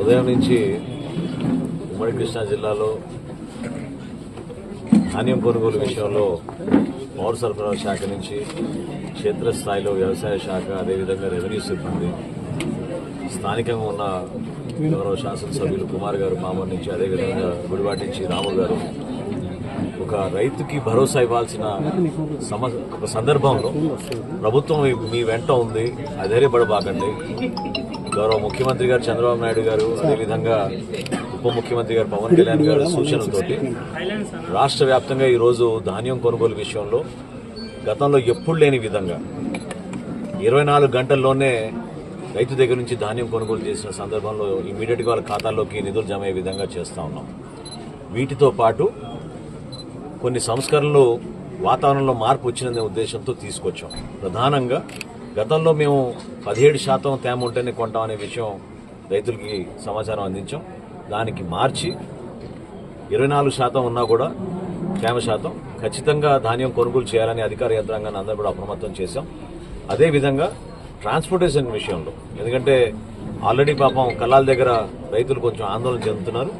ఉదయం నుంచి ఉమ్మడి కృష్ణా జిల్లాలో ధాన్యం కొనుగోలు విషయంలో పౌర సరఫరా శాఖ నుంచి క్షేత్రస్థాయిలో వ్యవసాయ శాఖ అదేవిధంగా రెవెన్యూ సిబ్బంది స్థానికంగా ఉన్న గౌరవ శాసనసభ్యులు కుమార్ గారు మామూలు నుంచి అదేవిధంగా గుడివాటి నుంచి రాము గారు ఒక రైతుకి భరోసా ఇవ్వాల్సిన సమ ఒక సందర్భంలో ప్రభుత్వం మీ- వెంట ఉంది అధైర్యపడబాకండి. గౌరవ ముఖ్యమంత్రి గారు చంద్రబాబు నాయుడు గారు అదేవిధంగా ఉప ముఖ్యమంత్రి గారు పవన్ కళ్యాణ్ గారు సూచనలతోటి రాష్ట్ర వ్యాప్తంగా ఈరోజు ధాన్యం కొనుగోలు విషయంలో గతంలో ఎప్పుడు లేని విధంగా ఇరవై నాలుగు గంటల్లోనే రైతు దగ్గర నుంచి ధాన్యం కొనుగోలు చేసిన సందర్భంలో ఇమీడియట్గా వాళ్ళ ఖాతాల్లోకి నిధులు జమ అయ్యే విధంగా చేస్తూ ఉన్నాం. వీటితో పాటు కొన్ని సంస్కరణలు వాతావరణంలో మార్పు వచ్చిననే ఉద్దేశంతో తీసుకొచ్చాం. ప్రధానంగా గతంలో మేము పదిహేడు శాతం తేమ ఉంటేనే కొంటాం అనే విషయం రైతులకి సమాచారం అందించాం. దానికి మార్చి ఇరవై నాలుగు శాతం ఉన్నా కూడా తేమ శాతం ఖచ్చితంగా ధాన్యం కొనుగోలు చేయాలని అధికార యంత్రాంగాన్ని అందరూ కూడా అప్రమత్తం చేశాం. అదేవిధంగా ట్రాన్స్పోర్టేషన్ విషయంలో ఎందుకంటే ఆల్రెడీ పాపం కలాల దగ్గర రైతులు కొంచెం ఆందోళన చెందుతున్నారు.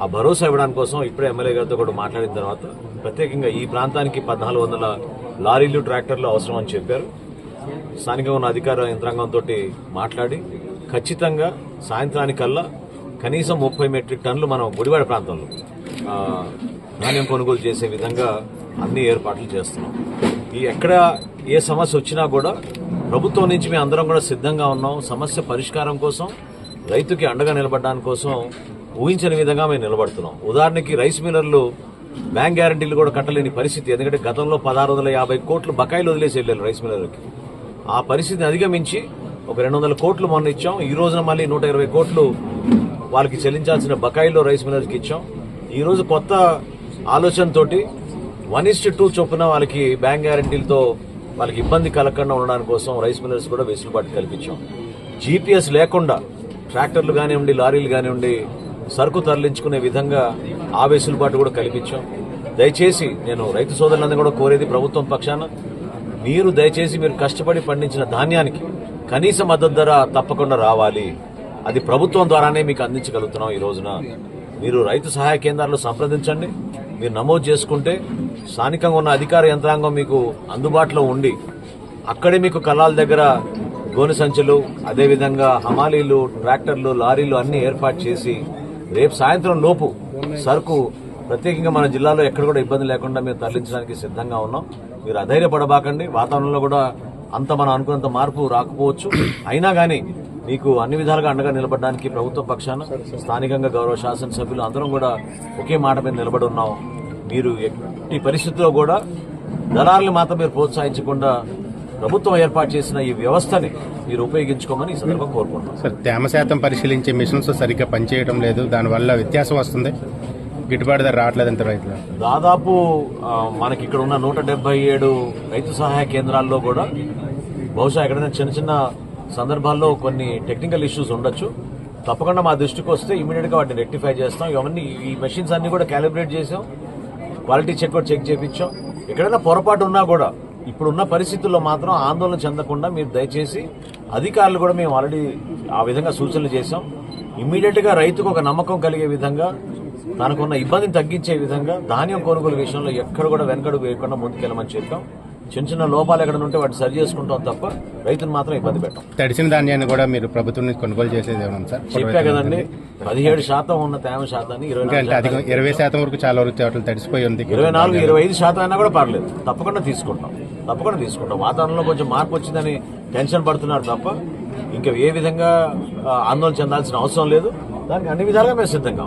ఆ భరోసా ఇవ్వడానికి కోసం ఇప్పుడే ఎమ్మెల్యే గారితో కూడా మాట్లాడిన తర్వాత ప్రత్యేకంగా ఈ ప్రాంతానికి పద్నాలుగు వందల లారీలు ట్రాక్టర్లు అవసరం అని చెప్పారు. స్థానికంగా ఉన్న అధికార యంత్రాంగంతో మాట్లాడి ఖచ్చితంగా సాయంత్రానికల్లా కనీసం ముప్పై మెట్రిక్ టన్నులు మనం గుడివాడ ప్రాంతంలో ధాన్యం కొనుగోలు చేసే విధంగా అన్ని ఏర్పాట్లు చేస్తున్నాం. ఈ ఎక్కడ ఏ సమస్య వచ్చినా కూడా ప్రభుత్వం నుంచి మేము అందరం కూడా సిద్ధంగా ఉన్నాం. సమస్య పరిష్కారం కోసం రైతుకి అండగా నిలబడడానికి కోసం ఊహించని విధంగా మేము నిలబడుతున్నాం. ఉదాహరణకి రైస్ మిల్లర్లు బ్యాంక్ గ్యారంటీలు కూడా కట్టలేని పరిస్థితి. ఎందుకంటే గతంలో పదహారు వందల యాభై కోట్లు బకాయిలు వదిలేసి వెళ్ళారు రైస్ మిల్లర్లకి. ఆ పరిస్థితిని అధిగమించి ఒక రెండు వందల కోట్లు మొన్న ఇచ్చాం. ఈ రోజున మళ్ళీ నూట ఇరవై కోట్లు వాళ్ళకి చెల్లించాల్సిన బకాయిలో రైస్ మిల్లర్స్కి ఇచ్చాం. ఈరోజు కొత్త ఆలోచనతోటి వన్ ఇస్ట్ టూ చొప్పున వాళ్ళకి బ్యాంక్ గ్యారంటీలతో వాళ్ళకి ఇబ్బంది కలగకుండా ఉండడానికి కోసం రైస్ మిల్లర్స్ కూడా వెసులుబాటు కల్పించాం. జీపీఎస్ లేకుండా ట్రాక్టర్లు కానివ్వండి లారీలు కానివ్వండి సరుకు తరలించుకునే విధంగా ఆ వెసులుబాటు కూడా కల్పించాం దయచేసి నేను రైతు సోదరులందరూ కూడా కోరేది ప్రభుత్వం పక్షాన మీరు దయచేసి మీరు కష్టపడి పండించిన ధాన్యానికి కనీస మద్దతు ధర తప్పకుండా రావాలి. అది ప్రభుత్వం ద్వారానే మీకు అందించగలుగుతున్నాం ఈ రోజున. మీరు రైతు సహాయ కేంద్రాల్లో సంప్రదించండి. మీరు నమోదు చేసుకుంటే స్థానికంగా ఉన్న అధికార యంత్రాంగం మీకు అందుబాటులో ఉండి అక్కడే మీకు కళాల దగ్గర గోనె సంచులు అదేవిధంగా హమాలీలు ట్రాక్టర్లు లారీలు అన్ని ఏర్పాటు చేసి రేపు సాయంత్రం లోపు సరుకు ప్రత్యేకంగా మన జిల్లాలో ఎక్కడ కూడా ఇబ్బంది లేకుండా మేము తరలించడానికి సిద్ధంగా ఉన్నాం. మీరు అధైర్యపడబాకండి. వాతావరణంలో కూడా అంత మనం అనుకున్నంత మార్పు రాకపోవచ్చు. అయినా కానీ మీకు అన్ని విధాలుగా అండగా నిలబడడానికి ప్రభుత్వ పక్షాన స్థానికంగా గౌరవ శాసనసభ్యులు అందరం కూడా ఒకే మాట మీద నిలబడి ఉన్నాం. మీరు ఈ పరిస్థితిలో కూడా దళారులు మాత్రం మీరు ప్రోత్సహించకుండా ప్రభుత్వం ఏర్పాటు చేసిన ఈ వ్యవస్థని మీరు ఉపయోగించుకోమని ఈ కోరుకుంటున్నాం. సార్ తేమ శాతం పరిశీలించే మిషన్స్ సరిగ్గా పనిచేయడం లేదు. దానివల్ల వ్యత్యాసం వస్తుంది. గిట్టుబాటు ధర రావట్లేదంట రైతులు? దాదాపు మనకి ఇక్కడ ఉన్న నూట డెబ్బై ఏడు రైతు సహాయ కేంద్రాల్లో కూడా బహుశా ఎక్కడైనా చిన్న చిన్న సందర్భాల్లో కొన్ని టెక్నికల్ ఇష్యూస్ ఉండొచ్చు. తప్పకుండా మా దృష్టికి వస్తే ఇమీడియట్గా వాటిని రెక్టిఫై చేస్తాం. ఇవన్నీ ఈ మెషిన్స్ అన్ని కూడా క్యాలిబ్రేట్ చేసాం. క్వాలిటీ చెక్ కూడా చెక్ చేయించాం ఎక్కడైనా పొరపాటు ఉన్నా కూడా ఇప్పుడున్న పరిస్థితుల్లో మాత్రం ఆందోళన చెందకుండా మీరు దయచేసి అధికారులు కూడా మేము ఆల్రెడీ ఆ విధంగా సూచనలు చేశాం. ఇమ్మీడియట్గా రైతుకు ఒక నమ్మకం కలిగే విధంగా తనకున్న ఇబ్బందిని తగ్గించే విధంగా ధాన్యం కొనుగోలు విషయంలో ఎక్కడ కూడా వెనకడుగు వేయకుండా ముందుకెళ్ళమని చెప్పాం. చిన్న చిన్న లోపాలు ఎక్కడ ఉంటే వాటిని సరి చేసుకుంటాం తప్ప రైతును మాత్రం ఇబ్బంది పెట్టాం. తడిసిన ధాన్యాన్ని కూడా మీరు ప్రభుత్వం నుంచి కొనుగోలు చేసేది సార్? చెప్పా కదండి పదిహేడు శాతం ఉన్న తేమ శాతాన్ని ఇరవై ఇరవై శాతం వరకు చాలా వరకు తడిసిపోయి ఉంది. ఇరవై నాలుగు ఇరవై ఐదు శాతం అయినా కూడా పర్లేదు. తప్పకుండా తీసుకుంటాం. తప్పకుండా తీసుకుంటాం. వాతావరణంలో కొంచెం మార్పు వచ్చిందని టెన్షన్ పడుతున్నారు తప్ప ఇంకా ఏ విధంగా ఆందోళన చెందాల్సిన అవసరం లేదు. దానికి అన్ని విధాలుగా మేము సిద్ధంగా